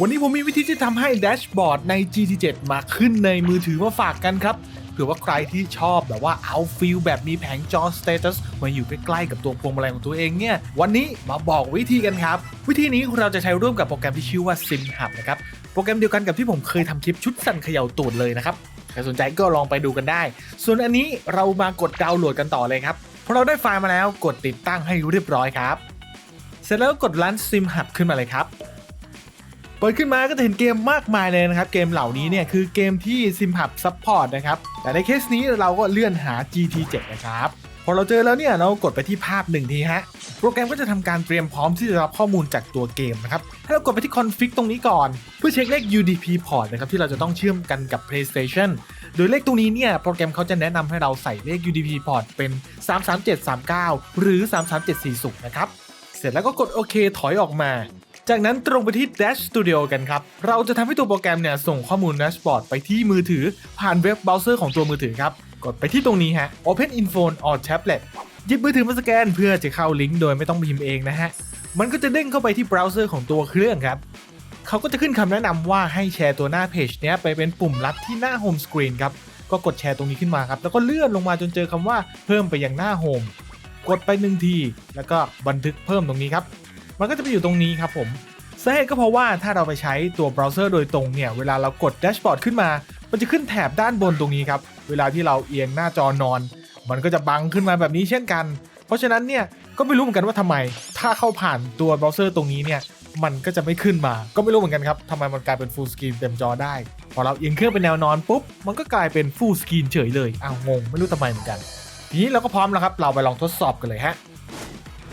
วันนี้ผมมีวิธีที่ทำให้แดชบอร์ดใน GT7 มาขึ้นในมือถือมาฝากกันครับเผื่อว่าใครที่ชอบแบบว่าเอาฟิลแบบมีแผงจอสเตตัสมาอยู่ใกล้ๆกับตัวพวงมาลัยของตัวเองเนี่ย วันนี้มาบอกวิธีกันครับ วิธีนี้เราจะใช้ร่วมกับโปรแกรมที่ชื่อว่า SimHub นะครับ โปรแกรมเดียวกันกับที่ผมเคยทำคลิปชุดสั่นเขย่าตูดเลยนะครับใครสนใจก็ลองไปดูกันได้ ส่วนอันนี้เรามากดดาวน์โหลดกันต่อเลยครับพอเราได้ไฟล์มาแล้วกดติดตั้งให้เรียบร้อยครับ เสร็จแล้วกด Run SimHub ขึ้นมาเลยครับ เปิดขึ้นมาก็จะเห็นเกมมากมายเลยนะครับ เกมเหล่านี้เนี่ยคือเกมที่ SimHub Support นะครับ แต่ในเคสนี้เราก็เลื่อนหา GT7 นะครับ พอเราเจอแล้วเนี่ยเรากดไปที่ภาพหนึ่งทีฮะ โปรแกรมก็จะทำการเตรียมพร้อมที่จะรับข้อมูลจากตัวเกมนะครับให้เรากดไปที่ config ตรงนี้ก่อน เพื่อเช็คเลข UDP port นะครับที่เราจะต้องเชื่อมกันกับ PlayStation โดยเลขตรงนี้เนี่ยโปรแกรมเขาจะแนะนำให้เราใส่เลข UDP port เป็น 33739 หรือ 33740 นะครับ เสร็จแล้วก็กดโอเคถอยออกมา จากนั้นตรงไปที่ Dash Studio กันครับ เราจะทำให้ตัวโปรแกรมเนี่ยส่งข้อมูล Dashboard ไปที่มือถือ ผ่านเว็บเบราว์เซอร์ของตัวมือถือครับ กดไปที่ตรงนี้ฮะ Open in Phone or Tablet หยิบมือถือมาสแกนเพื่อจะเข้าลิงก์โดยไม่ต้องพิมพ์เองนะฮะ มันก็จะเด้งเข้าไปที่เบราว์เซอร์ของตัวเครื่องครับ เขาก็จะขึ้นคำแนะนำว่าให้แชร์ตัวหน้าเพจเนี้ยไปเป็นปุ่มลัดที่หน้าโฮมสกรีนครับ ก็กดแชร์ตรงนี้ขึ้นมาครับ แล้วก็เลื่อนลงมาจนเจอคำว่าเพิ่มไปยังหน้าโฮม กดไปหนึ่งที แล้วก็บันทึกเพิ่มตรงนี้ครับ มันก็จะไปอยู่ตรงนี้ครับผมสาเหตุก็เพราะว่าถ้าเราไปใช้ตัวเบราว์เซอร์โดยตรงเนี่ย เวลาเรากดแดชบอร์ดขึ้นมา มันจะขึ้นแถบด้านบนตรงนี้ครับ เวลาที่เราเอียงหน้าจอนอน มันก็จะบังขึ้นมาแบบนี้เช่นกัน เพราะฉะนั้นเนี่ย ก็ไม่รู้เหมือนกันว่าทำไม ถ้าเข้าผ่านตัวเบราว์เซอร์ตรงนี้เนี่ย มันก็จะไม่ขึ้นมา ก็ไม่รู้เหมือนกันครับทำไมมันกลายเป็น full screen เต็มจอได้ พอเราเอียงเครื่องเป็นแนวนอนปุ๊บ มันก็กลายเป็น full screen เฉยเลย อ้าวงง ไม่รู้ทำไมเหมือนกัน ทีนี้เราก็พร้อมแล้วครับ เราไปลองทดสอบกันเลยฮะ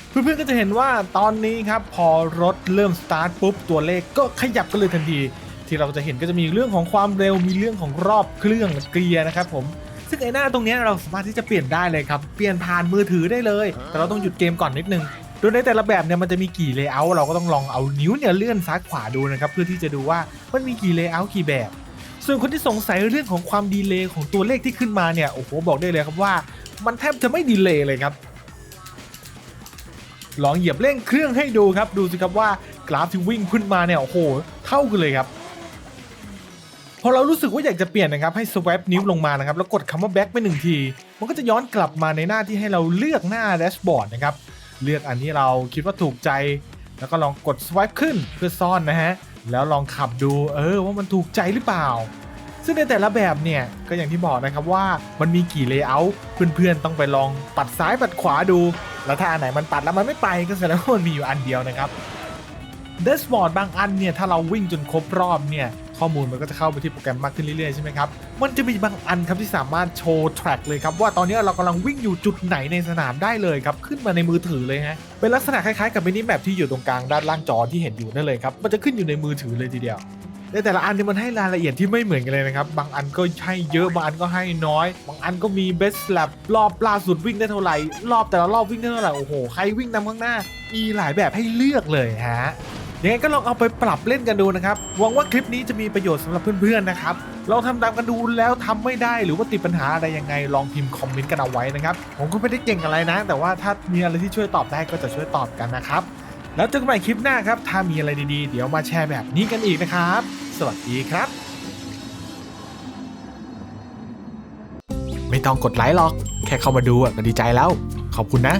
เพื่อนๆก็จะเห็นว่าตอนนี้ครับพอรถเริ่มสตาร์ทปุ๊บตัวเลขก็ขยับกันเลยทันที ที่เราจะเห็นก็จะมีเรื่องของความเร็วมีเรื่องของรอบเครื่องเกียร์นะครับผมซึ่งไอ้หน้าตรงนี้เราสามารถที่จะเปลี่ยนได้เลยครับเปลี่ยนผ่านมือถือได้เลย แต่เราต้องหยุดเกมก่อนนิดนึงโดยในแต่ละแบบเนี่ยมันจะมีกี่เลเยอร์เราก็ต้องลองเอานิ้วเนี่ยเลื่อนซ้ายขวาดูนะครับเพื่อที่จะดูว่ามันมีกี่เลเยอร์กี่แบบ ส่วนคนที่สงสัยเรื่องของความดีเลย์ของตัวเลขที่ขึ้นมาเนี่ยโอ้โหบอกได้เลยครับว่า มันแทบจะไม่ดีเลย์เลยครับ ลองเหยียบเร่งเครื่องให้ดูครับ ดูสิครับว่ากราฟที่วิ่งขึ้นมาเนี่ยโอ้โหเท่ากันเลยครับพอเรารู้สึกว่าอยากจะเปลี่ยนนะครับให้ swipe นิ้วลงมานะครับแล้วกดคำว่า back ไปหนึ่งที มันก็จะย้อนกลับมาในหน้าที่ให้เราเลือกหน้าแดชบอร์ดนะครับเลือกอันที่เราคิดว่าถูกใจ แล้วก็ลองกด swipe ขึ้นเพื่อซ่อนนะฮะแล้วลองขับดูเออว่ามันถูกใจหรือเปล่า ซึ่งในแต่ละแบบเนี่ยก็อย่างที่บอกนะครับว่ามันมีกี่เลเยอร์เพื่อนๆต้องไปลองปัดซ้ายปัดขวาดูแล้วถ้าอันไหนมันปัดแล้วมันไม่ไปก็แสดงว่ามันมีอยู่อันเดียวนะครับเดสบอร์ดบางอันเนี่ยถ้าเราวิ่งจนครบรอบเนี่ยข้อมูลมันก็จะเข้าไปที่โปรแกรมมากขึ้นเรื่อยๆใช่ไหมครับ มันจะมีบางอันครับที่สามารถโชว์แทร็กเลยครับว่าตอนนี้เรากำลังวิ่งอยู่จุดไหนในสนามได้เลยครับ ขึ้นมาในมือถือเลยฮะ เป็นลักษณะคล้ายๆกับมินิแมปที่อยู่ตรงกลางด้านล่างจอที่เห็นอยู่นั่นเลยครับ มันจะขึ้นอยู่ในมือถือเลยทีเดียว ในแต่ละอันเนี่ยมันให้รายละเอียดที่ไม่เหมือนกันเลยนะครับ บางอันก็ให้เยอะ บางอันก็ให้น้อย บางอันก็มี best lap รอบล่าสุดวิ่งได้เท่าไหร่ รอบแต่ละรอบวิ่งได้เท่าไหร่ โอ้โห ใครวิ่งนำข้างหน้า มีหลายแบบให้เลือกเลยฮะยังไงก็ลองเอาไปปรับเล่นกันดูนะครับ หวังว่าคลิปนี้จะมีประโยชน์สำหรับเพื่อนๆนะครับ ลองทำตามกันดูแล้วทำไม่ได้หรือว่าติดปัญหาอะไรยังไง ลองพิมพ์คอมเมนต์กันเอาไว้นะครับ ผมก็ไม่ได้เก่งอะไรนะ แต่ว่าถ้ามีอะไรที่ช่วยตอบได้ก็จะช่วยตอบกันนะครับ แล้วเจอกันใหม่คลิปหน้าครับ ถ้ามีอะไรดีๆ เดี๋ยวมาแชร์แบบนี้กันอีกนะครับ สวัสดีครับ ไม่ต้องกดไลค์หรอก แค่เข้ามาดูก็ดีใจแล้ว ขอบคุณนะ